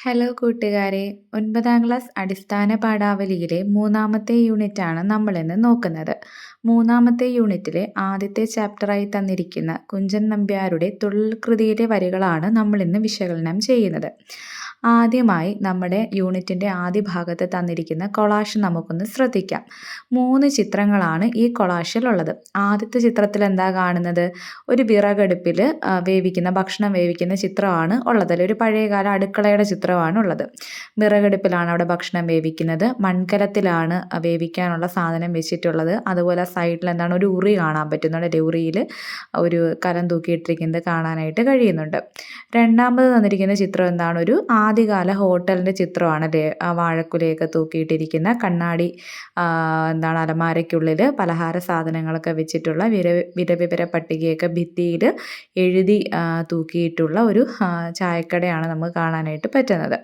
Hello കൂട്ടുകാരെ. ഒൻപതാം class അടിസ്ഥാന പാഠാവലിയിലെ മൂന്നാമത്തെ യൂണിറ്റാണ് നമ്മളിന്ന് നോക്കുന്നത്. മൂന്നാമത്തെ യൂണിറ്റിലെ ആദ്യത്തെ ചാപ്റ്ററായി തന്നിരിക്കുന്ന കുഞ്ചൻ നമ്പ്യാരുടെ തുള്ളൽ കൃതിയുടെ വരികളാണ് നമ്മളിന്ന് വിശകലനം ചെയ്യുന്നത്. ആദ്യമായി നമ്മുടെ യൂണിറ്റിന്റെ ആദ്യ ഭാഗത്ത് തന്നിരിക്കുന്ന കൊളാഷ് നമുക്കൊന്ന് ശ്രദ്ധിക്കാം. മൂന്ന് ചിത്രങ്ങളാണ് ഈ കൊളാഷിലുള്ളത് ആദ്യത്തെ ചിത്രത്തിൽ എന്താ കാണുന്നത്? ഒരു വിറകടുപ്പിൽ വേവിക്കുന്ന ഭക്ഷണം വേവിക്കുന്ന ചിത്രമാണ് ഉള്ളത്. അല്ലെങ്കിൽ ഒരു പഴയകാല അടുക്കളയുടെ ചിത്രമാണ് ഉള്ളത്. വിറകടുപ്പിലാണ് അവിടെ ഭക്ഷണം വേവിക്കുന്നത്. മൺകലത്തിലാണ് വേവിക്കാനുള്ള സാധനം വെച്ചിട്ടുള്ളത്. അതുപോലെ സൈഡിൽ എന്താണ് ഒരു ഉറി കാണാൻ പറ്റുന്നുണ്ട്. ഉറിയിൽ ഒരു കലം തൂക്കിയിട്ടിരിക്കുന്നത് കാണാനായിട്ട് കഴിയുന്നുണ്ട്. രണ്ടാമത് തന്നിരിക്കുന്ന ചിത്രം എന്താണ്? ഒരു ആദ്യകാല ഹോട്ടലിന്റെ ചിത്രമാണ് ആ വാഴക്കുലയൊക്കെ തൂക്കിയിട്ടിരിക്കുന്ന കണ്ണാടി എന്താണ് അലമാരയ്ക്കുള്ളിൽ പലഹാര സാധനങ്ങളൊക്കെ വെച്ചിട്ടുള്ള വിര വിരവിവര പട്ടികയൊക്കെ ഭിത്തിയിൽ എഴുതി തൂക്കിയിട്ടുള്ള ഒരു ചായക്കടയാണ് നമുക്ക് കാണാനായിട്ട് പറ്റുന്നത്.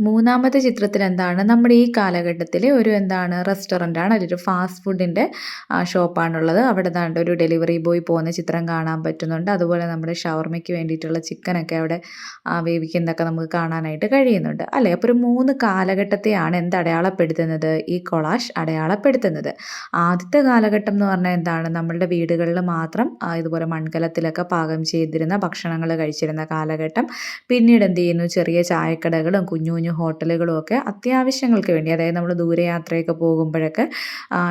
മൂന്നാമത്തെ ചിത്രത്തിൽ എന്താണ് നമ്മുടെ ഈ കാലഘട്ടത്തിലെ ഒരു എന്താണ് റെസ്റ്റോറന്റ് ആണ് ഒരു ഫാസ്റ്റ് ഫുഡിന്റെ ഷോപ്പാണുള്ളത്. അവിടെ താണ്ട് ഒരു ഡെലിവറി ബോയ് പോകുന്ന ചിത്രം കാണാൻ പറ്റുന്നുണ്ട്. അതുപോലെ നമ്മുടെ ഷവർമയ്ക്ക് വേണ്ടിയിട്ടുള്ള ചിക്കനൊക്കെ അവിടെ വേവിക്കുന്നതൊക്കെ നമുക്ക് കാണാനായിട്ട് കഴിയുന്നുണ്ട്. അല്ലേ? അപ്പോൾ ഒരു മൂന്ന് കാലഘട്ടത്തെയാണ് എന്ത് അടയാളപ്പെടുത്തുന്നത്? ഈ കൊളാഷ് അടയാളപ്പെടുത്തുന്നത്. ആദ്യത്തെ കാലഘട്ടം എന്ന് പറഞ്ഞാൽ എന്താണ്? നമ്മളുടെ വീടുകളിൽ മാത്രം ഇതുപോലെ മൺകലത്തിലൊക്കെ പാകം ചെയ്തിരുന്ന ഭക്ഷണങ്ങൾ കഴിച്ചിരുന്ന കാലഘട്ടം. പിന്നീട് എന്ത് ചെയ്യുന്നു? ചെറിയ ചായക്കടകളും കുഞ്ഞു കുഞ്ഞു ഹോട്ടലുകളും ഒക്കെ അത്യാവശ്യങ്ങൾക്ക് വേണ്ടി അതായത് നമ്മൾ ദൂരയാത്രയൊക്കെ പോകുമ്പോഴൊക്കെ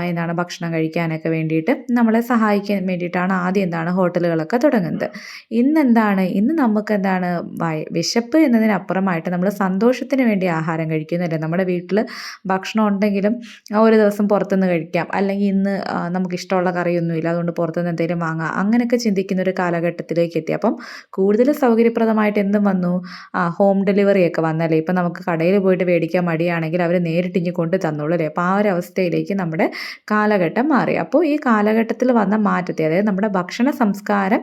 എന്താണ് ഭക്ഷണം കഴിക്കാനൊക്കെ വേണ്ടിയിട്ട് നമ്മളെ സഹായിക്കാൻ വേണ്ടിയിട്ടാണ് ആദ്യം എന്താണ് ഹോട്ടലുകളൊക്കെ തുടങ്ങുന്നത്. ഇന്ന് എന്താണ് ഇന്ന് നമുക്ക് എന്താണ് വിശപ്പ് എന്നതിനപ്പുറമായിട്ട് നമ്മൾ സന്തോഷത്തിന് വേണ്ടി ആഹാരം കഴിക്കുന്നില്ല നമ്മുടെ വീട്ടിൽ ഭക്ഷണം ഉണ്ടെങ്കിലും ഒരു ദിവസം പുറത്തുനിന്ന് കഴിക്കാം. അല്ലെങ്കിൽ ഇന്ന് നമുക്ക് ഇഷ്ടമുള്ള കറിയൊന്നുമില്ല അതുകൊണ്ട് പുറത്തുനിന്ന് എന്തെങ്കിലും വാങ്ങാം. അങ്ങനെയൊക്കെ ചിന്തിക്കുന്ന ഒരു കാലഘട്ടത്തിലേക്ക് എത്തി. അപ്പം കൂടുതൽ സൗകര്യപ്രദമായിട്ട് എന്തും വന്നു? ഹോം ഡെലിവറിയൊക്കെ വന്നല്ലേ? ഇപ്പം നമുക്ക് കടയിൽ പോയിട്ട് മേടിക്കാൻ മടിയാണെങ്കിൽ അവർ നേരിട്ട് ഇനി കൊണ്ട് തന്നോളൂ അല്ലേ അപ്പോൾ ആ ഒരു അവസ്ഥയിലേക്ക് നമ്മുടെ കാലഘട്ടം മാറി. അപ്പോൾ ഈ കാലഘട്ടത്തിൽ വന്ന മാറ്റത്തെ അതായത് നമ്മുടെ ഭക്ഷണ സംസ്കാരം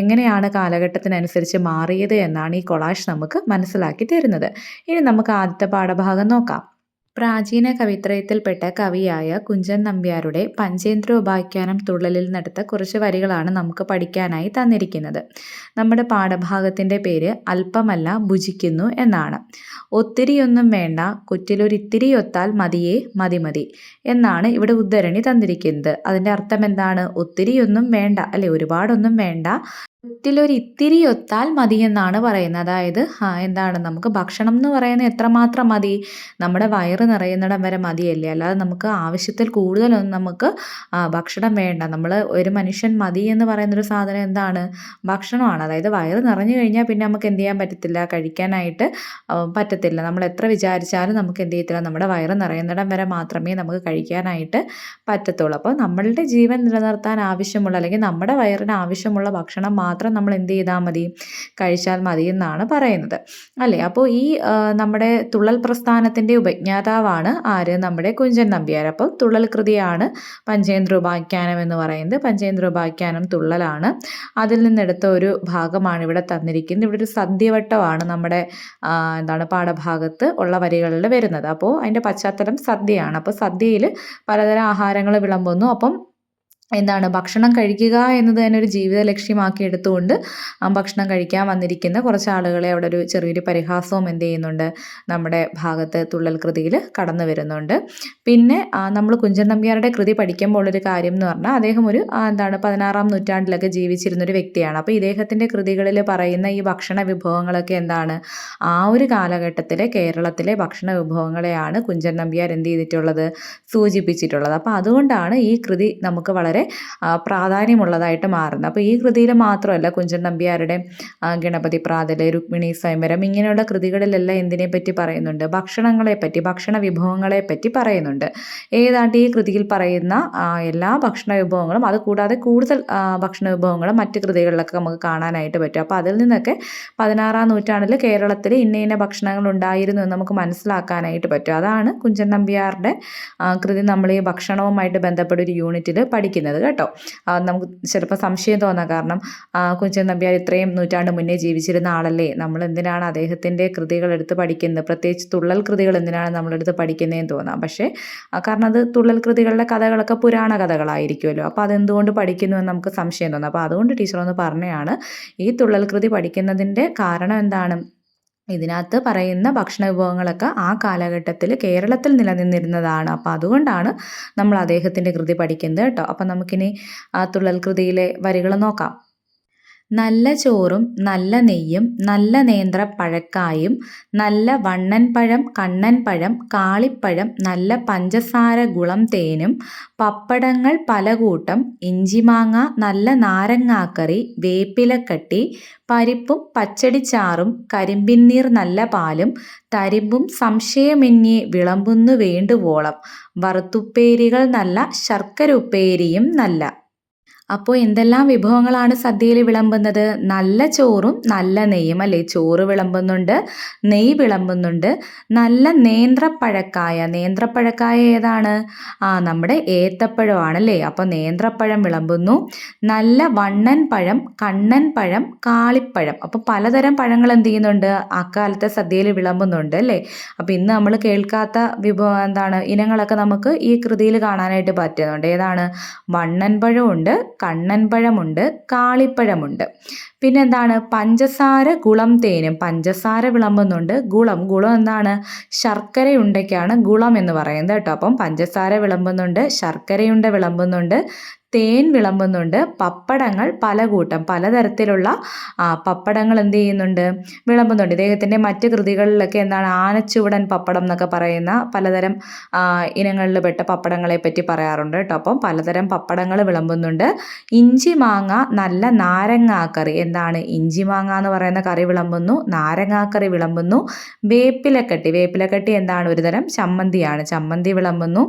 എങ്ങനെയാണ് കാലഘട്ടത്തിനനുസരിച്ച് മാറിയത് എന്നാണ് ഈ കൊളാഷ് നമുക്ക് മനസ്സിലാക്കി തരുന്നത്. ഇനി നമുക്ക് ആദ്യത്തെ പാഠഭാഗം നോക്കാം. പ്രാചീന കവിത്രയത്തിൽപ്പെട്ട കവിയായ കുഞ്ചൻ നമ്പ്യാരുടെ പഞ്ചേന്ദ്ര ഉപാഖ്യാനം തുള്ളലിൽ നടത്ത കുറച്ച് വരികളാണ് നമുക്ക് പഠിക്കാനായി തന്നിരിക്കുന്നത്. നമ്മുടെ പാഠഭാഗത്തിന്റെ പേര് അല്പമല്ല ഭുജിക്കുന്നു എന്നാണ്. ഒത്തിരിയൊന്നും വേണ്ട കുറ്റിലൊരിത്തിരി ഒത്താൽ മതിയേ മതി മതി എന്നാണ് ഇവിടെ ഉദ്ധരണി തന്നിരിക്കുന്നത്. അതിന്റെ അർത്ഥം എന്താണ്? ഒത്തിരിയൊന്നും വേണ്ട അല്ലെ ഒരുപാടൊന്നും വേണ്ട ഇത്തിരി ഒത്താൽ മതി എന്നാണ് പറയുന്നത്. അതായത് എന്താണ് നമുക്ക് ഭക്ഷണം എന്ന് പറയുന്നത് എത്രമാത്രം മതി? നമ്മുടെ വയറ് നിറയുന്നിടം വരെ മതിയല്ലേ? അല്ലാതെ നമുക്ക് ആവശ്യത്തിൽ കൂടുതലൊന്നും നമുക്ക് ഭക്ഷണം വേണ്ട. നമ്മൾ ഒരു മനുഷ്യൻ മതി എന്ന് പറയുന്നൊരു സാധനം എന്താണ്? ഭക്ഷണമാണ്. അതായത് വയറ് നിറഞ്ഞു കഴിഞ്ഞാൽ പിന്നെ നമുക്ക് എന്ത് ചെയ്യാൻ പറ്റത്തില്ല? കഴിക്കാനായിട്ട് പറ്റത്തില്ല. നമ്മൾ എത്ര വിചാരിച്ചാലും നമുക്ക് എന്ത് ചെയ്യത്തില്ല. നമ്മുടെ വയറ് നിറയുന്നിടം വരെ മാത്രമേ നമുക്ക് കഴിക്കാനായിട്ട് പറ്റത്തുള്ളൂ. അപ്പോൾ നമ്മളുടെ ജീവൻ നിലനിർത്താൻ ആവശ്യമുള്ള അല്ലെങ്കിൽ നമ്മുടെ വയറിന് ആവശ്യമുള്ള ഭക്ഷണം മാത്രം നമ്മൾ എന്ത് ചെയ്താൽ മതി? കഴിച്ചാൽ മതി എന്നാണ് പറയുന്നത്. അല്ലേ? അപ്പോൾ ഈ നമ്മുടെ തുള്ളൽ പ്രസ്ഥാനത്തിന്റെ ഉപജ്ഞാതാവാണ് ആര്? നമ്മുടെ കുഞ്ചൻ നമ്പ്യാർ. അപ്പോൾ തുള്ളൽ കൃതിയാണ് പഞ്ചേന്ദ്രോപാഖ്യാനം എന്ന് പറയുന്നത്. പഞ്ചേന്ദ്രോപാഖ്യാനം തുള്ളലാണ്. അതിൽ നിന്നെടുത്ത ഒരു ഭാഗമാണ് ഇവിടെ തന്നിരിക്കുന്നത്. ഇവിടെ ഒരു സദ്യവട്ടമാണ് നമ്മുടെ എന്താണ് പാഠഭാഗത്ത് ഉള്ള വരികളിൽ വരുന്നത്. അപ്പോൾ അതിന്റെ പശ്ചാത്തലം സദ്യയാണ് അപ്പോൾ സദ്യയിൽ പലതരം ആഹാരങ്ങൾ വിളമ്പുന്നു. അപ്പം എന്താണ് ഭക്ഷണം കഴിക്കുക എന്നത് തന്നെ ഒരു ജീവിത ലക്ഷ്യമാക്കി എടുത്തുകൊണ്ട് ഭക്ഷണം കഴിക്കാൻ വന്നിരിക്കുന്ന കുറച്ച് ആളുകളെ അവിടെ ഒരു ചെറിയൊരു പരിഹാസവും എന്ത് ചെയ്യുന്നുണ്ട് നമ്മുടെ ഭാഗത്ത് തുള്ളൽ കൃതിയിൽ കടന്നു വരുന്നുണ്ട്. പിന്നെ നമ്മൾ കുഞ്ചൻ നമ്പ്യാരുടെ കൃതി പഠിക്കുമ്പോൾ ഒരു കാര്യം എന്ന് പറഞ്ഞാൽ അദ്ദേഹം ഒരു എന്താണ് പതിനാറാം നൂറ്റാണ്ടിലൊക്കെ ജീവിച്ചിരുന്ന ഒരു വ്യക്തിയാണ്. അപ്പോൾ ഇദ്ദേഹത്തിന്റെ കൃതികളിൽ പറയുന്ന ഈ ഭക്ഷണ വിഭവങ്ങളൊക്കെ എന്താണ് ആ ഒരു കാലഘട്ടത്തിലെ കേരളത്തിലെ ഭക്ഷണ വിഭവങ്ങളെയാണ് കുഞ്ചൻ നമ്പ്യാർ എന്ത് ചെയ്തിട്ടുള്ളത് സൂചിപ്പിച്ചിട്ടുള്ളത്. അപ്പോൾ അതുകൊണ്ടാണ് ഈ കൃതി നമുക്ക് വളരെ പ്രാധാന്യമുള്ളതായിട്ട് മാറുന്നത്. അപ്പോൾ ഈ കൃതിയിൽ മാത്രമല്ല കുഞ്ചൻ നമ്പ്യാരുടെ ഗണപതി പ്രാതൽ രുക്മിണി സ്വയംവരം ഇങ്ങനെയുള്ള കൃതികളിലെല്ലാം എന്തിനെപ്പറ്റി പറയുന്നുണ്ട്? ഭക്ഷണങ്ങളെ പറ്റി ഭക്ഷണ വിഭവങ്ങളെ പറ്റി പറയുന്നുണ്ട്. ഏതാണ്ട് ഈ കൃതിയിൽ പറയുന്ന എല്ലാ ഭക്ഷണ വിഭവങ്ങളും അത് കൂടാതെ കൂടുതൽ ഭക്ഷണ വിഭവങ്ങളും മറ്റ് കൃതികളിലൊക്കെ നമുക്ക് കാണാനായിട്ട് പറ്റും. അപ്പോൾ അതിൽ നിന്നൊക്കെ പതിനാറാം നൂറ്റാണ്ടിൽ കേരളത്തിൽ ഇന്ന ഇന്ന ഭക്ഷണങ്ങൾ ഉണ്ടായിരുന്നു എന്ന് നമുക്ക് മനസ്സിലാക്കാനായിട്ട് പറ്റും. അതാണ് കുഞ്ചൻ നമ്പ്യാരുടെ കൃതി നമ്മൾ ഈ ഭക്ഷണവുമായിട്ട് ബന്ധപ്പെട്ട ഒരു യൂണിറ്റിൽ പഠിക്കുന്നത്. പറയുന്നത് കേട്ടോ. നമുക്ക് ചിലപ്പോൾ സംശയം തോന്നാം. കാരണം കുഞ്ചൻ നമ്പ്യാർ ഇത്രയും നൂറ്റാണ്ട് മുന്നേ ജീവിച്ചിരുന്ന ആളല്ലേ? നമ്മൾ എന്തിനാണ് അദ്ദേഹത്തിന്റെ കൃതികൾ എടുത്ത് പഠിക്കുന്നത്? പ്രത്യേകിച്ച് തുള്ളൽ കൃതികൾ എന്തിനാണ് നമ്മളെടുത്ത് പഠിക്കുന്നതെന്ന് തോന്നാം. പക്ഷേ കാരണം അത് തുള്ളൽ കൃതികളുടെ കഥകളൊക്കെ പുരാണ കഥകളായിരിക്കുമല്ലോ. അപ്പോൾ അതെന്തുകൊണ്ട് പഠിക്കുന്നു എന്ന് നമുക്ക് സംശയം തോന്നാം. അപ്പോൾ അതുകൊണ്ട് ടീച്ചർ ഒന്ന് പറഞ്ഞതാണ് ഈ തുള്ളൽ കൃതി പഠിക്കുന്നതിന്റെ കാരണം എന്താണ്? ഇതിനകത്ത് പറയുന്ന ഭക്ഷണ വിഭവങ്ങളൊക്കെ ആ കാലഘട്ടത്തിൽ കേരളത്തിൽ നിലനിന്നിരുന്നതാണ്. അപ്പോൾ അതുകൊണ്ടാണ് നമ്മൾ അദ്ദേഹത്തിന്റെ കൃതി പഠിക്കുന്നത് കേട്ടോ. അപ്പം നമുക്കിനി ആ തുള്ളൽ കൃതിയിലെ വരികൾ നോക്കാം. നല്ല ചോറും നല്ല നെയ്യും നല്ല നേന്ത്രപ്പഴക്കായും നല്ല വണ്ണൻപഴം കണ്ണൻപഴം കണ്ണൻ പഴം കാളിപ്പഴം നല്ല പഞ്ചസാര ഗുളം തേനും പപ്പടങ്ങൾ പലകൂട്ടം ഇഞ്ചിമാങ്ങ നല്ല നാരങ്ങാക്കറി വേപ്പിലക്കട്ടി പരിപ്പും പച്ചടിച്ചാറും കരിമ്പിന്നീർ നല്ല പാലും തരിമ്പും സംശയമെന്യേ വിളമ്പുന്നു വേണ്ടുവോളം വറുത്തുപ്പേരികൾ നല്ല ശർക്കര ഉപ്പേരിയും നല്ല. അപ്പോൾ എന്തെല്ലാം വിഭവങ്ങളാണ് സദ്യയിൽ വിളമ്പുന്നത്? നല്ല ചോറും നല്ല നെയ്യും അല്ലേ? ചോറ് വിളമ്പുന്നുണ്ട് നെയ്യ് വിളമ്പുന്നുണ്ട്. നല്ല നേന്ത്രപ്പഴക്കായ നേന്ത്രപ്പഴക്കായ ഏതാണ്? ആ നമ്മുടെ ഏത്തപ്പഴമാണ് അല്ലേ അപ്പോൾ നേന്ത്രപ്പഴം വിളമ്പുന്നു. നല്ല വണ്ണൻ പഴം കണ്ണൻ പഴം കാളിപ്പഴം. അപ്പോൾ പലതരം പഴങ്ങൾ എന്ത് ചെയ്യുന്നുണ്ട്? അക്കാലത്തെ സദ്യയിൽ വിളമ്പുന്നുണ്ട് അല്ലേ? അപ്പോൾ ഇന്ന് നമ്മൾ കേൾക്കാത്ത വിഭവം എന്താണ്? ഇനങ്ങളൊക്കെ നമുക്ക് ഈ കൃതിയിൽ കാണാനായിട്ട് പറ്റുന്നുണ്ട്. ഏതാണ്? വണ്ണൻ പഴമുണ്ട് കണ്ണൻ കാളിപ്പഴമുണ്ട് കാളിപ്പഴമുണ്ട്. പിന്നെന്താണ്? പഞ്ചസാര ഗുളം തേനും. പഞ്ചസാര വിളമ്പുന്നുണ്ട്. ഗുളം ഗുളം എന്താണ്? ശർക്കരയുണ്ടയ്ക്കാണ് ഗുളം എന്ന് പറയുന്നത് കേട്ടോ. അപ്പം പഞ്ചസാര വിളമ്പുന്നുണ്ട് ശർക്കരയുണ്ട വിളമ്പുന്നുണ്ട് തേൻ വിളമ്പുന്നുണ്ട് പപ്പടങ്ങൾ പല കൂട്ടം പലതരത്തിലുള്ള പപ്പടങ്ങൾ എന്ത് ചെയ്യുന്നുണ്ട് വിളമ്പുന്നുണ്ട്. ഇദ്ദേഹത്തിന്റെ മറ്റ് കൃതികളിലൊക്കെ എന്താണ് ആനച്ചുവടൻ പപ്പടം എന്നൊക്കെ പറയുന്ന പലതരം ഇനങ്ങളിൽ പെട്ട പപ്പടങ്ങളെ പറ്റി പറയാറുണ്ട് കേട്ടോ. അപ്പം പലതരം പപ്പടങ്ങൾ വിളമ്പുന്നുണ്ട്. ഇഞ്ചി മാങ്ങ നല്ല നാരങ്ങാക്കറി. എന്താണ്? ഇഞ്ചി മാങ്ങ എന്ന് പറയുന്ന കറി വിളമ്പുന്നു നാരങ്ങാക്കറി വിളമ്പുന്നു വേപ്പിലക്കട്ടി. വേപ്പിലക്കട്ടി എന്താണ്? ഒരുതരം ചമ്മന്തിയാണ്. ചമ്മന്തി വിളമ്പുന്നു.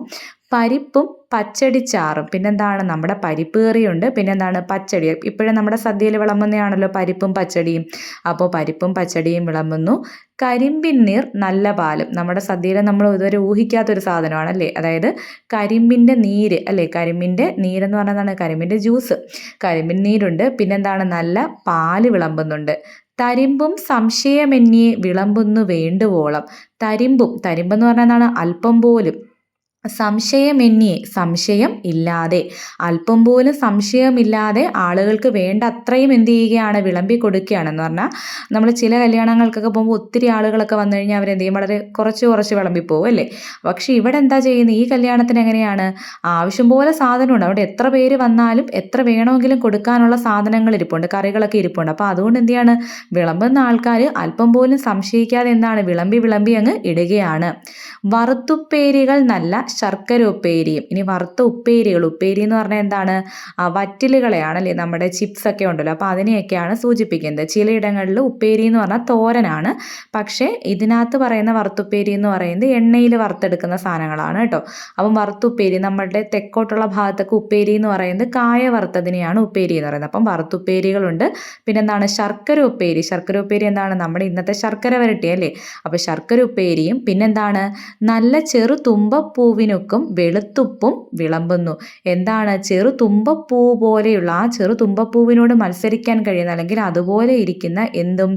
പരിപ്പും പച്ചടിച്ചാറും പിന്നെന്താണ്? നമ്മുടെ പരിപ്പ് കറിയുണ്ട്. പിന്നെന്താണ്? പച്ചടി. ഇപ്പോഴും നമ്മുടെ സദ്യയിൽ വിളമ്പുന്നതാണല്ലോ പരിപ്പും പച്ചടിയും. അപ്പോൾ പരിപ്പും പച്ചടിയും വിളമ്പുന്നു. കരിമ്പിൻ നല്ല പാലും. നമ്മുടെ സദ്യയിൽ നമ്മൾ ഇതുവരെ ഊഹിക്കാത്തൊരു സാധനമാണ് അല്ലേ അതായത് കരിമ്പിന്റെ നീര് അല്ലേ? കരിമ്പിന്റെ നീരെന്ന് പറഞ്ഞതാണ് കരിമ്പിന്റെ ജ്യൂസ്. കരിമ്പിൻ നീരുണ്ട്. പിന്നെന്താണ്? നല്ല പാൽ വിളമ്പുന്നുണ്ട്. തരിമ്പും സംശയമെന്യേ വിളമ്പുന്നു വേണ്ടുവോളം. തരിമ്പും തരിമ്പെന്ന് പറഞ്ഞതാണ് അല്പം പോലും. സംശയമെന്യേ സംശയം ഇല്ലാതെ. അല്പം പോലും സംശയമില്ലാതെ ആളുകൾക്ക് വേണ്ട അത്രയും എന്ത് ചെയ്യുകയാണ്? വിളമ്പി കൊടുക്കുകയാണെന്ന് പറഞ്ഞാൽ നമ്മൾ ചില കല്യാണങ്ങൾക്കൊക്കെ പോകുമ്പോൾ ഒത്തിരി ആളുകളൊക്കെ വന്നു കഴിഞ്ഞാൽ അവരെന്ത് ചെയ്യും വളരെ കുറച്ച് കുറച്ച് വിളമ്പി പോകും അല്ലേ? പക്ഷേ ഇവിടെ എന്താ ചെയ്യുന്നത് ഈ കല്യാണത്തിന് എങ്ങനെയാണ്? ആവശ്യം പോലെ സാധനമുണ്ട്. അവിടെ എത്ര പേര് വന്നാലും എത്ര വേണമെങ്കിലും കൊടുക്കാനുള്ള സാധനങ്ങൾ ഇരിപ്പുണ്ട്. കറികളൊക്കെ ഇരിപ്പുണ്ട്. അപ്പോൾ അതുകൊണ്ട് എന്ത് ചെയ്യാണ്? വിളമ്പുന്ന ആൾക്കാർ അല്പം പോലും സംശയിക്കാതെ എന്താണ്? വിളമ്പി വിളമ്പി അങ്ങ് ഇടുകയാണ്. വറുത്തുപ്പേരികൾ നല്ല ശർക്കര ഉപ്പേരിയും ഇനി വറുത്ത ഉപ്പേരികൾ. ഉപ്പേരി എന്ന് പറഞ്ഞാൽ എന്താണ്? വറ്റിലുകളെയാണല്ലേ നമ്മുടെ ചിപ്സ് ഒക്കെ ഉണ്ടല്ലോ. അപ്പോൾ അതിനെയൊക്കെയാണ് സൂചിപ്പിക്കുന്നത്. ചിലയിടങ്ങളിൽ ഉപ്പേരി എന്ന് പറഞ്ഞാൽ തോരനാണ്. പക്ഷേ ഇതിനകത്ത് പറയുന്ന വറുത്തുപ്പേരി എന്ന് പറയുന്നത് എണ്ണയിൽ വറുത്തെടുക്കുന്ന സാധനങ്ങളാണ് കേട്ടോ. അപ്പം വറുത്തുപ്പേരി നമ്മളുടെ തെക്കോട്ടുള്ള ഭാഗത്തൊക്കെ ഉപ്പേരി എന്ന് പറയുന്നത് കായ വറുത്തതിനെയാണ് ഉപ്പേരി എന്ന് പറയുന്നത്. അപ്പം വറുത്തുപ്പേരികളുണ്ട്. പിന്നെ എന്താണ് ശർക്കര ഉപ്പേരി ശർക്കര ഉപ്പേരി എന്താണ്? നമ്മുടെ ഇന്നത്തെ ശർക്കര വരട്ടി അല്ലേ അപ്പോൾ ശർക്കര ഉപ്പേരിയും പിന്നെന്താണ്? നല്ല ചെറു തുമ്പപ്പൂവിൻ പൂവിനൊക്കും വെളുത്തുപ്പും വിളമ്പുന്നു. എന്താണ്? ചെറു തുമ്പപ്പൂ പോലെയുള്ള ആ ചെറു തുമ്പപ്പൂവിനോട് മത്സരിക്കാൻ കഴിയുന്ന അല്ലെങ്കിൽ അതുപോലെ ഇരിക്കുന്ന എന്തും?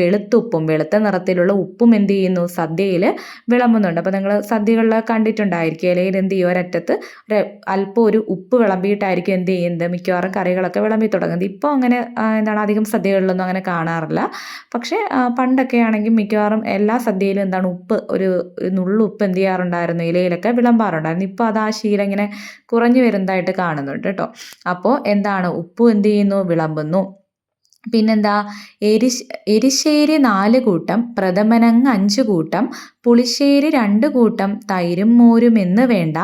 വെളുത്തുപ്പും. വെളുത്ത നിറത്തിലുള്ള ഉപ്പും എന്ത് ചെയ്യുന്നു? സദ്യയിൽ വിളമ്പുന്നുണ്ട്. അപ്പോൾ നിങ്ങൾ സദ്യകളിൽ കണ്ടിട്ടുണ്ടായിരിക്കും. ഇലയിൽ എന്ത് ചെയ്യും ഒരറ്റത്ത് ഒരു അല്പം ഒരു ഉപ്പ് വിളമ്പിയിട്ടായിരിക്കും എന്ത് ചെയ്യുന്നത്? മിക്കവാറും കറികളൊക്കെ വിളമ്പി തുടങ്ങുന്നത്. ഇപ്പോൾ അങ്ങനെ എന്താണ്? അധികം സദ്യകളിലൊന്നും അങ്ങനെ കാണാറില്ല. പക്ഷേ പണ്ടൊക്കെ ആണെങ്കിൽ മിക്കവാറും എല്ലാ സദ്യയിലും എന്താണ്? ഉപ്പ് ഒരു നുള്ളു ഉപ്പ് എന്ത് ചെയ്യാറുണ്ടായിരുന്നു? ഇലയിലൊക്കെ വിളമ്പ വിളമ്പാറുണ്ടായിരുന്നു ഇപ്പോൾ അത് ആ ശീലം ഇങ്ങനെ കുറഞ്ഞു വരുന്നതായിട്ട് കാണുന്നുണ്ട് കേട്ടോ. അപ്പോൾ എന്താണ്? ഉപ്പ് എന്ത് ചെയ്യുന്നു? വിളമ്പുന്നു. പിന്നെന്താ? എരിശ് എരിശ്ശേരി നാല് കൂട്ടം പ്രഥമനങ്ങ് അഞ്ച് കൂട്ടം പുളിശ്ശേരി രണ്ട് കൂട്ടം തൈരും മോരും എന്ന് വേണ്ട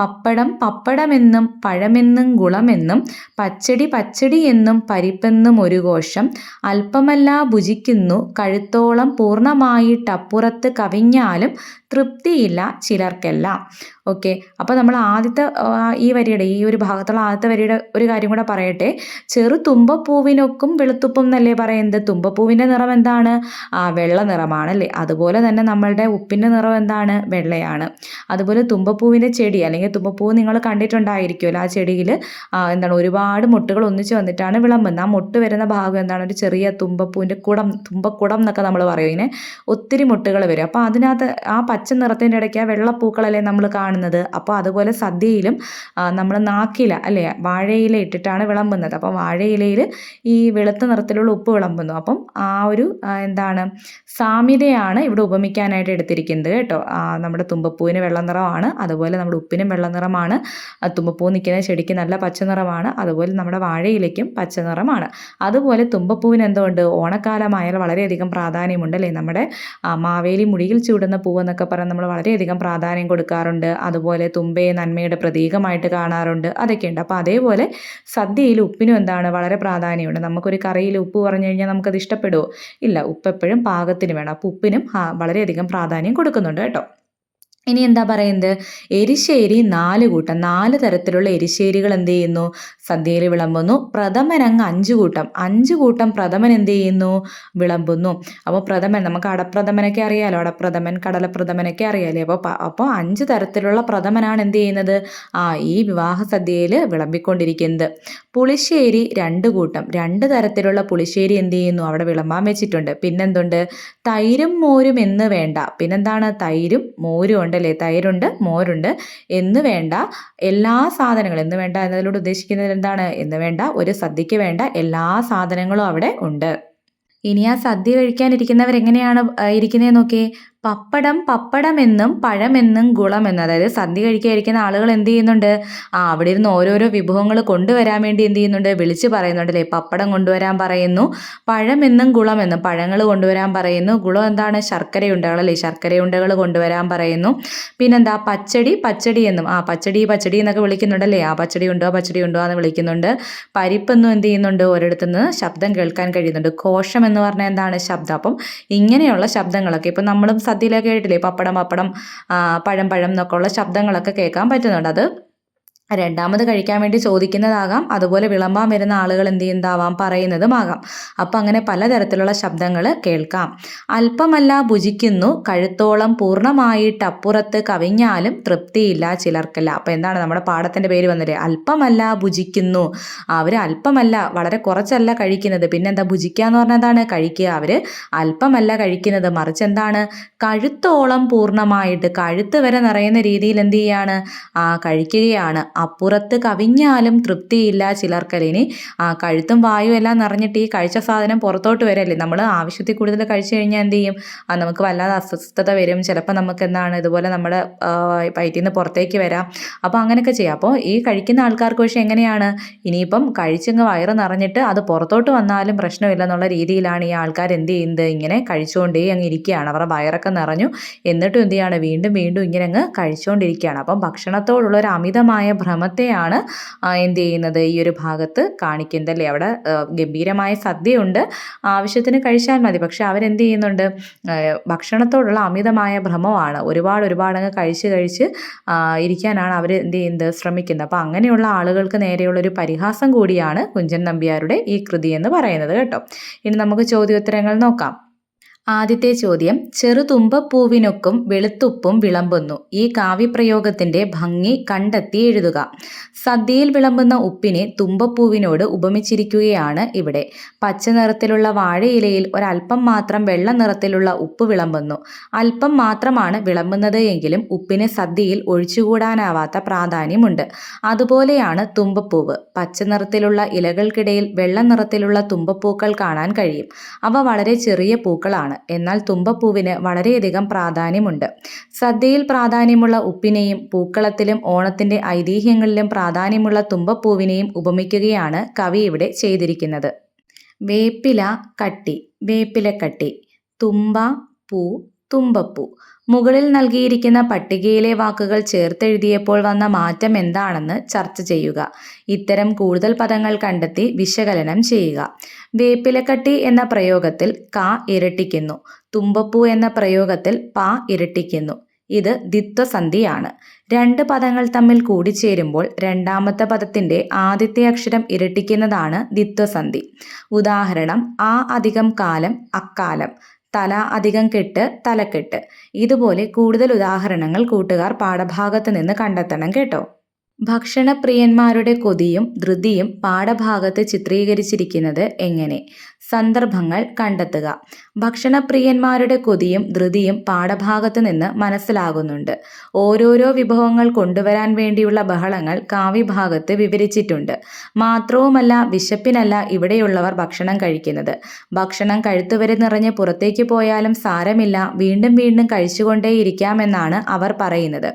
പപ്പടം പപ്പടമെന്നും പഴമെന്നും ഗുളമെന്നും പച്ചടി പച്ചടി എന്നും പരിപ്പെന്നും ഒരു കോശം അല്പമല്ല ഭുജിക്കുന്നു. കഴുത്തോളം പൂർണമായിട്ടപ്പുറത്ത് കവിഞ്ഞാലും തൃപ്തിയില്ല ചിലർക്കെല്ലാം. ഓക്കെ. അപ്പോൾ നമ്മൾ ആദ്യത്തെ ഈ വരിയുടെ ഈ ഒരു ഭാഗത്തുള്ള ആദ്യത്തെ വരിയുടെ ഒരു കാര്യം കൂടെ പറയട്ടെ. ചെറു തുമ്പപ്പൂവിനൊക്കും വെളുത്തുപ്പം എന്നല്ലേ പറയുന്നത്? തുമ്പപ്പൂവിന്റെ നിറം എന്താണ്? ആ വെള്ള നിറമാണല്ലേ. അതുപോലെ തന്നെ നമ്മളുടെ ഉപ്പിന്റെ നിറം എന്താണ്? വെള്ളയാണ്. അതുപോലെ തുമ്പപ്പൂവിന്റെ ചെടി അല്ലെങ്കിൽ തുമ്പപ്പൂ നിങ്ങൾ കണ്ടിട്ടുണ്ടായിരിക്കുമല്ലോ. ആ ചെടിയിൽ എന്താണ് ഒരുപാട് മുട്ടുകൾ ഒന്നിച്ച് വന്നിട്ടാണ് വിളമ്പുന്നത്. ആ മുട്ട് വരുന്ന ഭാഗം എന്താണ്? ഒരു ചെറിയ തുമ്പപ്പൂവിന്റെ കുടം തുമ്പക്കുടം എന്നൊക്കെ നമ്മൾ പറയും. ഇതിനെ ഒത്തിരി മുട്ടുകൾ വരും. അപ്പോൾ അതിനകത്ത് ആ പച്ച നിറത്തിന്റെ ഇടയ്ക്ക് ആ വെള്ളപ്പൂക്കളല്ലേ നമ്മൾ കാണുന്നത്. അപ്പോൾ അതുപോലെ സദ്യയിലും നമ്മൾ നാക്കില അല്ലേ വാഴയില ഇട്ടിട്ടാണ് വിളമ്പുന്നത്. അപ്പോൾ വാഴയിലയിൽ ഈ വെളുത്ത നിറത്തിലുള്ള ഉപ്പ് വിളമ്പുന്നു. അപ്പം ആ ഒരു എന്താണ് സാമ്യതയാണ് ഇവിടെ ഉപമിക്കാനായിട്ട് എടുത്തിരിക്കുന്നത് കേട്ടോ. നമ്മുടെ തുമ്പപ്പൂവിന് വെള്ള നിറമാണ്. അതുപോലെ നമ്മുടെ ഉപ്പിനും വെള്ള നിറമാണ് തുമ്പപ്പൂ നിൽക്കുന്ന ചെടിക്ക് നല്ല പച്ച നിറമാണ് അതുപോലെ നമ്മുടെ വാഴയിലേക്കും പച്ച നിറമാണ് അതുപോലെ തുമ്പപ്പൂവിന് എന്തുകൊണ്ട് ഓണക്കാലമായാൽ വളരെയധികം പ്രാധാന്യമുണ്ട് അല്ലേ? നമ്മുടെ മാവേലി മുടിയിൽ ചൂടുന്ന പൂവെന്നൊക്കെ പറഞ്ഞ് നമ്മൾ വളരെയധികം പ്രാധാന്യം കൊടുക്കാറുണ്ട്. അതുപോലെ തുമ്പയെ നന്മയുടെ പ്രതീകമായിട്ട് കാണാറുണ്ട്. അതൊക്കെയുണ്ട്. അപ്പോൾ അതേപോലെ സദ്യയിൽ ഉപ്പിനും എന്താണ് വളരെ പ്രാധാന്യമുണ്ട്. നമുക്കൊരു കറിയിൽ ഉപ്പ് പറഞ്ഞു കഴിഞ്ഞാൽ നമുക്കത് ഇഷ്ടപ്പെടുമോ ഇല്ല. ഉപ്പ് എപ്പോഴും പാകത്തിന് വേണം. അപ്പോൾ ഉപ്പിനും വളരെയധികം പ്രാധാന്യം കൊടുക്കുന്നുണ്ട് കേട്ടോ. ഇനി എന്താ പറയുന്നത്? എരിശ്ശേരി നാല് കൂട്ടം നാല് തരത്തിലുള്ള എരിശ്ശേരികൾ എന്ത് ചെയ്യുന്നു? സദ്യയിൽ വിളമ്പുന്നു. പ്രഥമൻ അങ്ങ് അഞ്ച് കൂട്ടം. അഞ്ച് കൂട്ടം പ്രഥമൻ എന്ത് ചെയ്യുന്നു? വിളമ്പുന്നു. അപ്പോൾ പ്രഥമൻ നമുക്ക് അടപ്രഥമനൊക്കെ അറിയാലോ? അടപ്രഥമൻ കടലപ്രഥമനൊക്കെ അറിയാലേ? അപ്പോൾ അപ്പോൾ അഞ്ച് തരത്തിലുള്ള പ്രഥമനാണ് എന്ത് ചെയ്യുന്നത്? ആ ഈ വിവാഹ സദ്യയിൽ വിളമ്പിക്കൊണ്ടിരിക്കുന്നത്. പുളിശ്ശേരി രണ്ട് കൂട്ടം. രണ്ട് തരത്തിലുള്ള പുളിശ്ശേരി എന്ത് ചെയ്യുന്നു? അവിടെ വിളമ്പാൻ വെച്ചിട്ടുണ്ട്. പിന്നെന്തുണ്ട്? തൈരും മോരും എന്ന് വേണ്ട. പിന്നെന്താണ്? തൈരും മോരും ഉണ്ടല്ലേ തൈരുണ്ട് മോരുണ്ട്. എന്ന് വേണ്ട എല്ലാ സാധനങ്ങളും എന്ന് വേണ്ട എന്നതിലൂടെ ഉദ്ദേശിക്കുന്നത് എന്താണ്? എന്ന് വേണ്ട ഒരു സദ്യക്ക് വേണ്ട എല്ലാ സാധനങ്ങളും അവിടെ ഉണ്ട്. ഇനി ആ സദ്യ കഴിക്കാനിരിക്കുന്നവർ എങ്ങനെയാണ് ഇരിക്കുന്നത് നോക്കിയേ? പപ്പടം പപ്പടമെന്നും പഴമെന്നും ഗുളമെന്നും. അതായത് സന്ധി കഴിക്കാതിരിക്കുന്ന ആളുകൾ എന്ത് ചെയ്യുന്നുണ്ട്? ആ അവിടെ ഇരുന്ന് ഓരോരോ വിഭവങ്ങൾ കൊണ്ടുവരാൻ വേണ്ടി എന്ത് ചെയ്യുന്നുണ്ട്? വിളിച്ച് പറയുന്നുണ്ട് അല്ലേ? പപ്പടം കൊണ്ടുവരാൻ പറയുന്നു പഴമെന്നും ഗുളമെന്നും. പഴങ്ങൾ കൊണ്ടുവരാൻ പറയുന്നു ഗുളം എന്താണ്? ശർക്കരയുണ്ടകൾ അല്ലേ? ശർക്കരയുണ്ടകൾ കൊണ്ടുവരാൻ പറയുന്നു. പിന്നെന്താ? പച്ചടി പച്ചടി എന്നും. ആ പച്ചടി പച്ചടി എന്നൊക്കെ വിളിക്കുന്നുണ്ടല്ലേ ആ പച്ചടി ഉണ്ടോ പച്ചടി ഉണ്ടോ എന്ന് വിളിക്കുന്നുണ്ട്. പരിപ്പെന്നും എന്ത് ചെയ്യുന്നുണ്ട്? ഒരിടത്തുനിന്ന് ശബ്ദം കേൾക്കാൻ കഴിയുന്നുണ്ട്. കോശം എന്ന് പറഞ്ഞാൽ എന്താണ് ശബ്ദം? അപ്പം ഇങ്ങനെയുള്ള ശബ്ദങ്ങളൊക്കെ. ഇപ്പം നമ്മളും സദ്യയിലൊക്കെ ആയിട്ടില്ലേ പപ്പടം പപ്പടം പഴം പഴം എന്നൊക്കെ ഉള്ള ശബ്ദങ്ങളൊക്കെ കേൾക്കാൻ പറ്റുന്നുണ്ട്. അത് രണ്ടാമത് കഴിക്കാൻ വേണ്ടി ചോദിക്കുന്നതാകാം. അതുപോലെ വിളമ്പാൻ വരുന്ന ആളുകൾ എന്ത് ചെയ്യുന്നതാവാം പറയുന്നതുമാകാം. അപ്പം അങ്ങനെ പലതരത്തിലുള്ള ശബ്ദങ്ങൾ കേൾക്കാം. അല്പമല്ല ഭുജിക്കുന്നു കഴുത്തോളം പൂർണമായിട്ട് അപ്പുറത്ത് കവിഞ്ഞാലും തൃപ്തിയില്ല ചിലർക്കല്ല. അപ്പം എന്താണ് നമ്മുടെ പാഠത്തിന്റെ പേര് വന്നത് അല്പമല്ല ഭുജിക്കുന്നു. അവർ അല്പമല്ല വളരെ കുറച്ചല്ല കഴിക്കുന്നത്. പിന്നെന്താ ഭുജിക്കുക എന്ന് പറഞ്ഞതാണ് കഴിക്കുക. അവർ അല്പമല്ല കഴിക്കുന്നത്. മറിച്ച് എന്താണ്? കഴുത്തോളം പൂർണമായിട്ട് കഴുത്ത് വരെ നിറയുന്ന രീതിയിൽ എന്ത് ചെയ്യാണ്? കഴിക്കുകയാണ്. അപ്പുറത്ത് കവിഞ്ഞാലും തൃപ്തിയില്ല ചിലർക്കലിനി കഴുത്തും വായും എല്ലാം നിറഞ്ഞിട്ട് ഈ കഴിച്ച സാധനം പുറത്തോട്ട് വരല്ലേ? നമ്മൾ ആവശ്യത്തിൽ കൂടുതൽ കഴിച്ചു കഴിഞ്ഞാൽ എന്ത് ചെയ്യും? നമുക്ക് വല്ലാതെ അസ്വസ്ഥത വരും. ചിലപ്പോൾ നമുക്ക് എന്താണ് ഇതുപോലെ നമ്മുടെ വയറ്റിൽ നിന്ന് പുറത്തേക്ക് വരാം. അപ്പോൾ അങ്ങനെയൊക്കെ ചെയ്യാം. അപ്പോൾ ഈ കഴിക്കുന്ന ആൾക്കാർക്ക് പക്ഷേ എങ്ങനെയാണ്? ഇനിയിപ്പം കഴിച്ചങ്ങ് വയറ് നിറഞ്ഞിട്ട് അത് പുറത്തോട്ട് വന്നാലും പ്രശ്നമില്ല എന്നുള്ള രീതിയിലാണ് ഈ ആൾക്കാർ എന്ത് ചെയ്യുന്നത്? ഇങ്ങനെ കഴിച്ചുകൊണ്ടേ അങ്ങ് ഇരിക്കുകയാണ്. അവരുടെ വയറൊക്കെ നിറഞ്ഞു. എന്നിട്ടും എന്ത് ചെയ്യാണ്? വീണ്ടും വീണ്ടും ഇങ്ങനെ അങ്ങ് കഴിച്ചുകൊണ്ടിരിക്കുകയാണ്. അപ്പം ഭക്ഷണത്തോടുള്ള ഒരു അമിതമായ ഭ്രമത്തെയാണ് എന്ത് ചെയ്യുന്നത്? ഈ ഒരു ഭാഗത്ത് കാണിക്കുന്നത് അല്ലേ അവിടെ ഗംഭീരമായ സദ്യയുണ്ട്. ആവശ്യത്തിന് കഴിച്ചാൽ മതി. പക്ഷെ അവരെന്ത് ചെയ്യുന്നുണ്ട്? ഭക്ഷണത്തോടുള്ള അമിതമായ ഭ്രമമാണ്. ഒരുപാട് ഒരുപാട് അങ്ങ് കഴിച്ച് കഴിച്ച് ഇരിക്കാനാണ് അവർ എന്ത് ചെയ്യുന്നത്? ശ്രമിക്കുന്നത്. അപ്പോൾ അങ്ങനെയുള്ള ആളുകൾക്ക് നേരെയുള്ള ഒരു പരിഹാസം കൂടിയാണ് കുഞ്ചൻ നമ്പ്യാരുടെ ഈ കൃതി എന്ന് പറയുന്നത് കേട്ടോ. ഇനി നമുക്ക് ചോദ്യോത്തരങ്ങൾ നോക്കാം. ആദ്യത്തെ ചോദ്യം ചെറുതുമ്പപ്പൂവിനൊക്കും വെളുത്തുപ്പും വിളമ്പുന്നു. ഈ കാവ്യപ്രയോഗത്തിന്റെ ഭംഗി കണ്ടെത്തി എഴുതുക. സദ്യയിൽ വിളമ്പുന്ന ഉപ്പിനെ തുമ്പപ്പൂവിനോട് ഉപമിച്ചിരിക്കുകയാണ് ഇവിടെ. പച്ച നിറത്തിലുള്ള വാഴയിലയിൽ ഒരല്പം മാത്രം വെള്ള നിറത്തിലുള്ള ഉപ്പ് വിളമ്പുന്നു. അല്പം മാത്രമാണ് വിളമ്പുന്നത് എങ്കിലും ഉപ്പിന് സദ്യയിൽ ഒഴിച്ചുകൂടാനാവാത്ത പ്രാധാന്യമുണ്ട്. അതുപോലെയാണ് തുമ്പപ്പൂവ്. പച്ച നിറത്തിലുള്ള ഇലകൾക്കിടയിൽ വെള്ള നിറത്തിലുള്ള തുമ്പപ്പൂക്കൾ കാണാൻ കഴിയും. അവ വളരെ ചെറിയ പൂക്കളാണ്. എന്നാൽ തുമ്പപ്പൂവിന് വളരെയധികം പ്രാധാന്യമുണ്ട്. സദ്യയിൽ പ്രാധാന്യമുള്ള ഉപ്പിനെയും പൂക്കളത്തിലും ഓണത്തിന്റെ ഐതിഹ്യങ്ങളിലും പ്രാധാന്യമുള്ള തുമ്പപ്പൂവിനെയും ഉപമിക്കുകയാണ് കവി ഇവിടെ ചെയ്തിരിക്കുന്നത്. വേപ്പില കട്ടി വേപ്പിലക്കട്ടി തുമ്പ പൂ തുമ്പപ്പൂ. മുകളിൽ നൽകിയിരിക്കുന്ന പട്ടികയിലെ വാക്കുകൾ ചേർത്തെഴുതിയപ്പോൾ വന്ന മാറ്റം എന്താണെന്ന് ചർച്ച ചെയ്യുക. ഇത്തരം കൂടുതൽ പദങ്ങൾ കണ്ടെത്തി വിശകലനം ചെയ്യുക. വേപ്പിലക്കട്ടി എന്ന പ്രയോഗത്തിൽ ക ഇരട്ടിക്കുന്നു. തുമ്പപ്പൂ എന്ന പ്രയോഗത്തിൽ പ ഇരട്ടിക്കുന്നു. ഇത് ദ്വിത്വസന്ധിയാണ്. രണ്ട് പദങ്ങൾ തമ്മിൽ കൂടിച്ചേരുമ്പോൾ രണ്ടാമത്തെ പദത്തിന്റെ ആദ്യത്തെ അക്ഷരം ഇരട്ടിക്കുന്നതാണ് ദ്വിത്വസന്ധി. ഉദാഹരണം ആ അധികം കാലം അക്കാലം. തല അധികം കെട്ട് തലക്കെട്ട്. ഇതുപോലെ കൂടുതൽ ഉദാഹരണങ്ങൾ കൂട്ടുകാർ പാഠഭാഗത്ത് നിന്ന് കണ്ടെത്തണം കേട്ടോ. ഭക്ഷണപ്രിയന്മാരുടെ കൊതിയും ധൃതിയും പാഠഭാഗത്ത് ചിത്രീകരിച്ചിരിക്കുന്നത് എങ്ങനെ? സന്ദർഭങ്ങൾ കണ്ടെത്തുക. ഭക്ഷണപ്രിയന്മാരുടെ കൊതിയും ധൃതിയും പാഠഭാഗത്ത് നിന്ന് മനസ്സിലാകുന്നുണ്ട്. ഓരോരോ വിഭവങ്ങൾ കൊണ്ടുവരാൻ വേണ്ടിയുള്ള ബഹളങ്ങൾ കാവ്യഭാഗത്ത് വിവരിച്ചിട്ടുണ്ട്. മാത്രവുമല്ല വിശപ്പിനല്ല ഇവിടെയുള്ളവർ ഭക്ഷണം കഴിക്കുന്നത്. ഭക്ഷണം കഴുത്തുവരെ നിറഞ്ഞ് പുറത്തേക്ക് പോയാലും സാരമില്ല വീണ്ടും വീണ്ടും കഴിച്ചുകൊണ്ടേയിരിക്കാമെന്നാണ് അവർ പറയുന്നത്.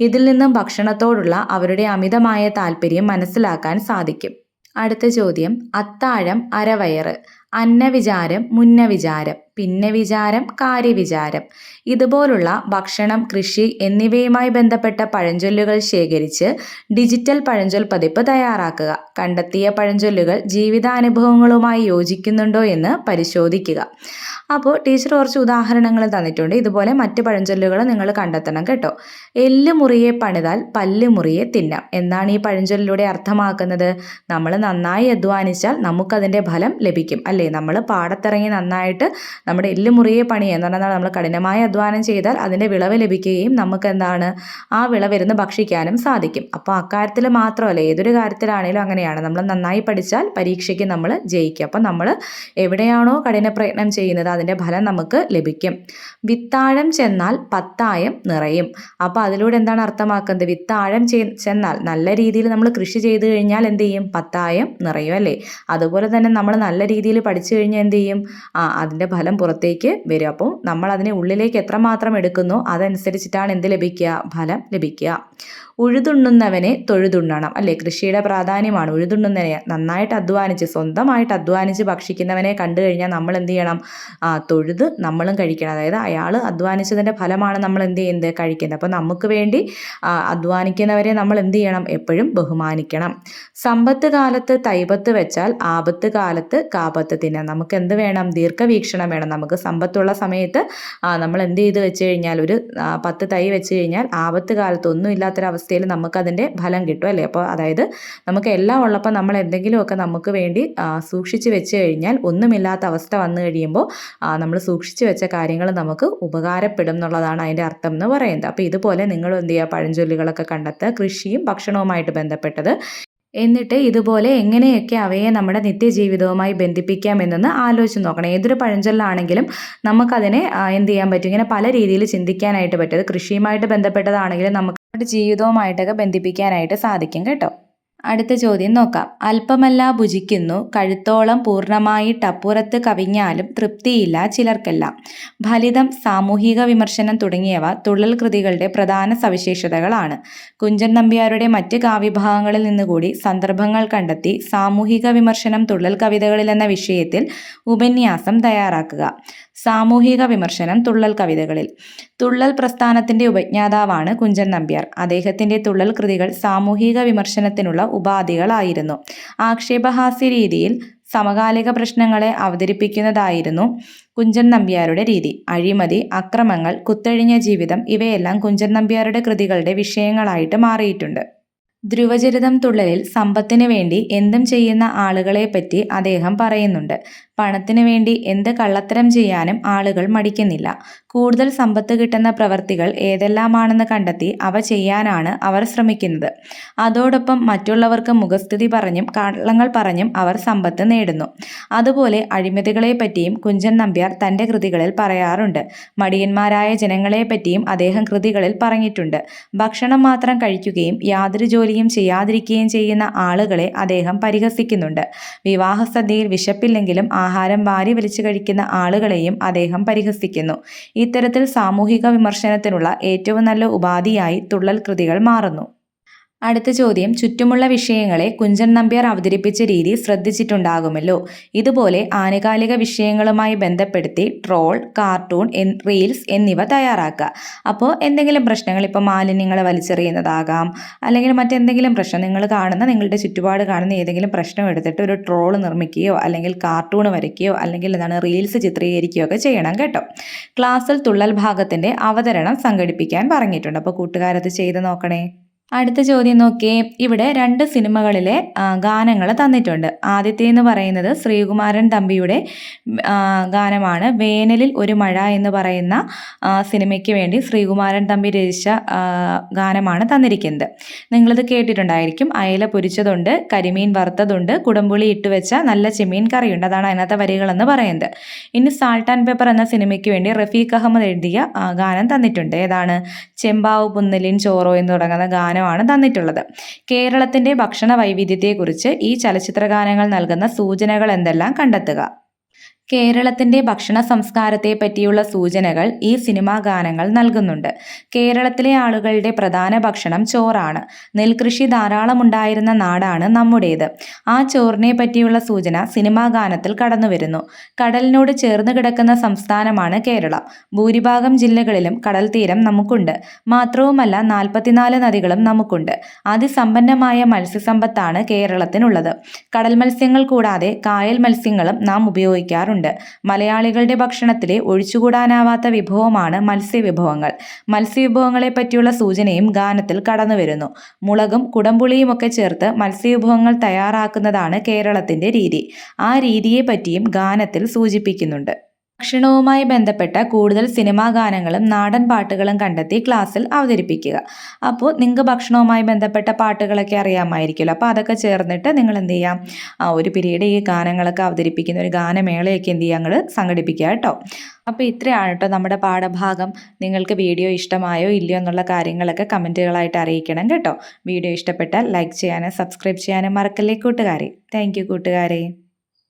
ഇതിൽ നിന്നും ഭക്ഷണത്തോടുള്ള അവരുടെ അമിതമായ താല്പര്യം മനസ്സിലാക്കാൻ സാധിക്കും. അടുത്ത ചോദ്യം അത്താഴം അരവയറ്. അന്നവിചാരം മുന്നവിചാരം. പിന്നെ വിചാരം കാര്യവിചാരം. ഇതുപോലുള്ള ഭക്ഷണം കൃഷി എന്നിവയുമായി ബന്ധപ്പെട്ട പഴഞ്ചൊല്ലുകൾ ശേഖരിച്ച് ഡിജിറ്റൽ പഴഞ്ചൊൽ പതിപ്പ് തയ്യാറാക്കുക. കണ്ടെത്തിയ പഴഞ്ചൊല്ലുകൾ ജീവിതാനുഭവങ്ങളുമായി യോജിക്കുന്നുണ്ടോ എന്ന് പരിശോധിക്കുക. അപ്പോൾ ടീച്ചർ കുറച്ച് ഉദാഹരണങ്ങൾ തന്നിട്ടുണ്ട്. ഇതുപോലെ മറ്റ് പഴഞ്ചൊല്ലുകൾ നിങ്ങൾ കണ്ടെത്തണം കേട്ടോ. എല്ല് മുറിയെ പണിതാൽ പല്ല് മുറിയെ തിന്നാം. എന്നാണ് ഈ പഴഞ്ചൊല്ലിലൂടെ അർത്ഥമാക്കുന്നത്. നമ്മൾ നന്നായി അധ്വാനിച്ചാൽ നമുക്കതിന്റെ ഫലം ലഭിക്കും. അല്ലേ? നമ്മൾ പാടത്തിറങ്ങി നന്നായിട്ട് നമ്മുടെ എല്ല് മുറിയെ പണി എന്ന് പറഞ്ഞാൽ നമ്മൾ കഠിനമായ അധ്വാനം ചെയ്താൽ അതിന്റെ വിളവ് ലഭിക്കുകയും നമുക്ക് എന്താണ് ആ വിളവിരുന്ന് ഭക്ഷിക്കാനും സാധിക്കും. അപ്പോൾ അക്കാര്യത്തിൽ മാത്രമല്ല ഏതൊരു കാര്യത്തിലാണെങ്കിലും അങ്ങനെയാണ്. നമ്മൾ നന്നായി പഠിച്ചാൽ പരീക്ഷയ്ക്ക് നമ്മൾ ജയിക്കും. അപ്പം നമ്മൾ എവിടെയാണോ കഠിന പ്രയത്നം ചെയ്യുന്നത് അതിന്റെ ഫലം നമുക്ക് ലഭിക്കും. വിത്താഴം ചെന്നാൽ പത്തായം നിറയും. അപ്പോൾ അതിലൂടെ എന്താണ് അർത്ഥമാക്കുന്നത്? വിത്താഴം ചെന്നാൽ നല്ല രീതിയിൽ നമ്മൾ കൃഷി ചെയ്തു കഴിഞ്ഞാൽ എന്ത് ചെയ്യും? പത്തായം നിറയും അല്ലേ? അതുപോലെ തന്നെ നമ്മൾ നല്ല രീതിയിൽ പഠിച്ചു കഴിഞ്ഞാൽ എന്ത് ചെയ്യും? ആ അതിന്റെ ഫലം പുറത്തേക്ക് വരും. അപ്പോൾ നമ്മൾ അതിനെ ഉള്ളിലേക്ക് എത്രമാത്രം എടുക്കുന്നു അതനുസരിച്ചിട്ടാണ് എന്ത് ലഭിക്കുക? ഫലം ലഭിക്കുക. ഉഴുതുണ്ണുന്നവനെ തൊഴുതുണ്ണണം. അല്ലേ? കൃഷിയുടെ പ്രാധാന്യമാണ്. ഉഴുതുണ്ണുന്നവനെ നന്നായിട്ട് അധ്വാനിച്ച് സ്വന്തമായിട്ട് അധ്വാനിച്ച് ഭക്ഷിക്കുന്നവനെ കണ്ടു കഴിഞ്ഞാൽ നമ്മൾ എന്ത് ചെയ്യണം? തൊഴുത് നമ്മളും കഴിക്കണം. അതായത് അയാൾ അധ്വാനിച്ചതിന്റെ ഫലമാണ് നമ്മൾ എന്ത് ചെയ്യുന്നത്? കഴിക്കുന്നത്. അപ്പോൾ നമുക്ക് വേണ്ടി അധ്വാനിക്കുന്നവരെ നമ്മൾ എന്ത് ചെയ്യണം? എപ്പോഴും ബഹുമാനിക്കണം. സമ്പത്ത് കാലത്ത് തൈപത്ത് വെച്ചാൽ ആപത്ത് കാലത്ത് കാപത്ത് തിന്നാം. നമുക്ക് എന്ത് വേണം? ദീർഘവീക്ഷണം വേണം. നമുക്ക് സമ്പത്തുള്ള സമയത്ത് നമ്മൾ എന്ത് ചെയ്ത് വെച്ച് കഴിഞ്ഞാൽ ഒരു പത്ത് തൈ വെച്ച് കഴിഞ്ഞാൽ ആപത്ത് കാലത്ത് ഒന്നും ഇല്ലാത്തൊരവസ്ഥ അവസ്ഥയിൽ നമുക്കതിന്റെ ഫലം കിട്ടും അല്ലേ? അപ്പോൾ അതായത് നമുക്ക് എല്ലാം ഉള്ളപ്പോൾ നമ്മൾ എന്തെങ്കിലുമൊക്കെ നമുക്ക് വേണ്ടി സൂക്ഷിച്ച് വെച്ച് കഴിഞ്ഞാൽ ഒന്നുമില്ലാത്ത അവസ്ഥ വന്നു കഴിയുമ്പോൾ നമ്മൾ സൂക്ഷിച്ച് വെച്ച കാര്യങ്ങൾ നമുക്ക് ഉപകാരപ്പെടും എന്നുള്ളതാണ് അതിന്റെ അർത്ഥം എന്ന് പറയുന്നത്. അപ്പോൾ ഇതുപോലെ നിങ്ങൾ എന്ത് ചെയ്യുക? പഴഞ്ചൊല്ലുകളൊക്കെ കണ്ടെത്തുക. കൃഷിയും ഭക്ഷണവുമായിട്ട് ബന്ധപ്പെട്ടത്. എന്നിട്ട് ഇതുപോലെ എങ്ങനെയൊക്കെ അവയെ നമ്മുടെ നിത്യജീവിതവുമായി ബന്ധിപ്പിക്കാമെന്നൊന്ന് ആലോചിച്ച് നോക്കണം. ഏതൊരു പഴഞ്ചൊല്ലാണെങ്കിലും നമുക്കതിനെ എന്ത് ചെയ്യാൻ പറ്റും? ഇങ്ങനെ പല രീതിയിൽ ചിന്തിക്കാനായിട്ട് പറ്റും. അത് കൃഷിയുമായിട്ട് ബന്ധപ്പെട്ടതാണെങ്കിലും നമുക്ക് നമ്മുടെ ജീവിതവുമായിട്ടൊക്കെ ബന്ധിപ്പിക്കാനായിട്ട് സാധിക്കും കേട്ടോ. അടുത്ത ചോദ്യം നോക്കാം. അല്പമല്ല ഭുജിക്കുന്നു കഴുത്തോളം പൂർണമായിട്ടപ്പുറത്ത് കവിഞ്ഞാലും തൃപ്തിയില്ല ചിലർക്കെല്ലാം. ഫലിതം സാമൂഹിക വിമർശനം തുടങ്ങിയവ തുള്ളൽ കൃതികളുടെ പ്രധാന സവിശേഷതകളാണ്. കുഞ്ചൻ നമ്പ്യാരുടെ മറ്റ് കാവ്യഭാഗങ്ങളിൽ നിന്നുകൂടി സന്ദർഭങ്ങൾ കണ്ടെത്തി സാമൂഹിക വിമർശനം തുള്ളൽ കവിതകളിൽ എന്ന വിഷയത്തിൽ ഉപന്യാസം തയ്യാറാക്കുക. സാമൂഹിക വിമർശനം തുള്ളൽ കവിതകളിൽ. തുള്ളൽ പ്രസ്ഥാനത്തിന്റെ ഉപജ്ഞാതാവാണ് കുഞ്ചൻ നമ്പ്യാർ. അദ്ദേഹത്തിന്റെ തുള്ളൽ കൃതികൾ സാമൂഹിക വിമർശനത്തിനുള്ള ഉപാധികളായിരുന്നു. ആക്ഷേപഹാസ്യ രീതിയിൽ സമകാലിക പ്രശ്നങ്ങളെ അവതരിപ്പിക്കുന്നതായിരുന്നു കുഞ്ചൻ നമ്പ്യാരുടെ രീതി. അഴിമതി അക്രമങ്ങൾ കുത്തഴിഞ്ഞ ജീവിതം ഇവയെല്ലാം കുഞ്ചൻ നമ്പ്യാരുടെ കൃതികളുടെ വിഷയങ്ങളായിട്ട് മാറിയിട്ടുണ്ട്. ധ്രുവചരിതം തുള്ളലിൽ സമ്പത്തിനു വേണ്ടി എന്തും ചെയ്യുന്ന ആളുകളെ പറ്റി അദ്ദേഹം പറയുന്നുണ്ട്. പണത്തിനു വേണ്ടി എന്ത് കള്ളത്തരം ചെയ്യാനും ആളുകൾ മടിക്കുന്നില്ല. കൂടുതൽ സമ്പത്ത് കിട്ടുന്ന പ്രവർത്തികൾ ഏതെല്ലാമാണെന്ന് കണ്ടെത്തി അവ ചെയ്യാനാണ് അവർ ശ്രമിക്കുന്നത്. അതോടൊപ്പം മറ്റുള്ളവർക്ക് മുഖസ്ഥിതി പറഞ്ഞും കള്ളങ്ങൾ പറഞ്ഞും അവർ സമ്പത്ത് നേടുന്നു. അതുപോലെ അഴിമതികളെ പറ്റിയും കുഞ്ചൻ നമ്പ്യാർ തന്റെ കൃതികളിൽ പറയാറുണ്ട്. മടിയന്മാരായ ജനങ്ങളെ പറ്റിയും അദ്ദേഹം കൃതികളിൽ പറഞ്ഞിട്ടുണ്ട്. ഭക്ഷണം മാത്രം കഴിക്കുകയും യാതൊരു ജോലിയും ചെയ്യാതിരിക്കുകയും ചെയ്യുന്ന ആളുകളെ അദ്ദേഹം പരിഹസിക്കുന്നുണ്ട്. വിവാഹസദ്യയിൽ വിശപ്പില്ലെങ്കിലും ആഹാരം വാരി വലിച്ചു കഴിക്കുന്ന ആളുകളെയും അദ്ദേഹം പരിഹസിക്കുന്നു. ഇത്തരത്തിൽ സാമൂഹിക വിമർശനത്തിനുള്ള ഏറ്റവും നല്ല ഉപാധിയായി തുള്ളൽ കൃതികൾ മാറുന്നു. അടുത്ത ചോദ്യം ചുറ്റുമുള്ള വിഷയങ്ങളെ കുഞ്ചൻ നമ്പ്യാർ അവതരിപ്പിച്ച രീതി ശ്രദ്ധിച്ചിട്ടുണ്ടാകുമല്ലോ. ഇതുപോലെ ആനുകാലിക വിഷയങ്ങളുമായി ബന്ധപ്പെടുത്തി ട്രോൾ കാർട്ടൂൺ റീൽസ് എന്നിവ തയ്യാറാക്കുക. അപ്പോൾ എന്തെങ്കിലും പ്രശ്നങ്ങൾ ഇപ്പോൾ മാലിന്യങ്ങൾ വലിച്ചെറിയുന്നതാകാം അല്ലെങ്കിൽ മറ്റെന്തെങ്കിലും പ്രശ്നം നിങ്ങൾ കാണുന്ന നിങ്ങളുടെ ചുറ്റുപാട് കാണുന്ന ഏതെങ്കിലും പ്രശ്നം എടുത്തിട്ട് ഒരു ട്രോൾ നിർമ്മിക്കുകയോ അല്ലെങ്കിൽ കാർട്ടൂൺ വരയ്ക്കുകയോ അല്ലെങ്കിൽ എന്താണ് റീൽസ് ചിത്രീകരിക്കുകയോ ഒക്കെ ചെയ്യണം കേട്ടോ. ക്ലാസ്സിൽ തുള്ളൽ ഭാഗത്തിന്റെ അവതരണം സംഘടിപ്പിക്കാൻ പറഞ്ഞിട്ടുണ്ട്. അപ്പോൾ കൂട്ടുകാരത് ചെയ്ത് നോക്കണേ. അടുത്ത ചോദ്യം നോക്കിയേ ഇവിടെ രണ്ട് സിനിമകളിലെ ഗാനങ്ങൾ തന്നിട്ടുണ്ട്. ആദ്യത്തെ എന്ന് പറയുന്നത് ശ്രീകുമാരൻ തമ്പിയുടെ ഗാനമാണ് വേനലിൽ ഒരു മഴ എന്ന് പറയുന്ന സിനിമയ്ക്ക് വേണ്ടി ശ്രീകുമാരൻ തമ്പി രചിച്ച ഗാനമാണ് തന്നിരിക്കുന്നത്. നിങ്ങളിത് കേട്ടിട്ടുണ്ടായിരിക്കും. അയല പൊരിച്ചതുണ്ട് കരിമീൻ വറുത്തതുണ്ട് കുടംപുളി ഇട്ട് വെച്ച നല്ല ചെമ്മീൻ കറിയുണ്ട്. അതാണ് അതിനകത്തെ വരികളെന്ന് പറയുന്നത്. ഇനി സാൾട്ട് ആൻഡ് പേപ്പർ എന്ന സിനിമയ്ക്ക് വേണ്ടി റഫീഖ് അഹമ്മദ് എഴുതിയ ഗാനം തന്നിട്ടുണ്ട്. ഏതാണ്? ചെമ്പാവ് പുന്നലിൻ ചോറോ എന്ന് തുടങ്ങുന്ന ഗാനമാണ് തന്നിട്ടുള്ളത്. കേരളത്തിന്റെ ഭക്ഷണ വൈവിധ്യത്തെക്കുറിച്ച് ഈ ചലച്ചിത്ര ഗാനങ്ങൾ നൽകുന്ന സൂചനകൾ എന്തെല്ലാം കണ്ടെത്തുക? കേരളത്തിന്റെ ഭക്ഷണ സംസ്കാരത്തെ പറ്റിയുള്ള സൂചനകൾ ഈ സിനിമാ ഗാനങ്ങൾ നൽകുന്നുണ്ട്. കേരളത്തിലെ ആളുകളുടെ പ്രധാന ഭക്ഷണം ചോറാണ്. നെൽകൃഷി ധാരാളമുണ്ടായിരുന്ന നാടാണ് നമ്മുടേത്. ആ ചോറിനെ പറ്റിയുള്ള സൂചന സിനിമാ ഗാനത്തിൽ കടന്നുവരുന്നു. കടലിനോട് ചേർന്ന് കിടക്കുന്ന സംസ്ഥാനമാണ് കേരളം. ഭൂരിഭാഗം ജില്ലകളിലും കടൽ തീരം നമുക്കുണ്ട്. മാത്രവുമല്ല നാൽപ്പത്തിനാല് നദികളും നമുക്കുണ്ട്. അതിസമ്പന്നമായ മത്സ്യസമ്പത്താണ് കേരളത്തിനുള്ളത്. കടൽ മത്സ്യങ്ങൾ കൂടാതെ കായൽ മത്സ്യങ്ങളും നാം ഉപയോഗിക്കാറുണ്ട്. മലയാളികളുടെ ഭക്ഷണത്തിലെ ഒഴിച്ചുകൂടാനാവാത്ത വിഭവമാണ് മത്സ്യവിഭവങ്ങൾ. മത്സ്യവിഭവങ്ങളെ പറ്റിയുള്ള സൂചനയും ഗാനത്തിൽ കടന്നുവരുന്നു. മുളകും കുടംപുളിയുമൊക്കെ ചേർത്ത് മത്സ്യവിഭവങ്ങൾ തയ്യാറാക്കുന്നതാണ് കേരളത്തിന്റെ രീതി. ആ രീതിയെ പറ്റിയും ഗാനത്തിൽ സൂചിപ്പിക്കുന്നുണ്ട്. ഭക്ഷണവുമായി ബന്ധപ്പെട്ട കൂടുതൽ സിനിമാ ഗാനങ്ങളും നാടൻ പാട്ടുകളും കണ്ടെത്തി ക്ലാസ്സിൽ അവതരിപ്പിക്കുക. അപ്പോൾ നിങ്ങൾക്ക് ഭക്ഷണവുമായി ബന്ധപ്പെട്ട പാട്ടുകളൊക്കെ അറിയാമായിരിക്കുമല്ലോ. അപ്പോൾ അതൊക്കെ ചേർന്നിട്ട് നിങ്ങൾ എന്ത് ചെയ്യാം? ആ ഒരു പിരീഡ് ഈ ഗാനങ്ങളൊക്കെ അവതരിപ്പിക്കുന്ന ഒരു ഗാനമേളയൊക്കെ എന്ത് ചെയ്യുക ഞങ്ങൾ സംഘടിപ്പിക്കുക കേട്ടോ. അപ്പോൾ ഇത്രയാണ് കേട്ടോ നമ്മുടെ പാഠഭാഗം. നിങ്ങൾക്ക് വീഡിയോ ഇഷ്ടമായോ ഇല്ലയോ എന്നുള്ള കാര്യങ്ങളൊക്കെ കമന്റുകളായിട്ട് അറിയിക്കണം കേട്ടോ. വീഡിയോ ഇഷ്ടപ്പെട്ടാൽ ലൈക്ക് ചെയ്യാനും സബ്സ്ക്രൈബ് ചെയ്യാനും മറക്കല്ലേ കൂട്ടുകാരെ. താങ്ക് യു കൂട്ടുകാരെ.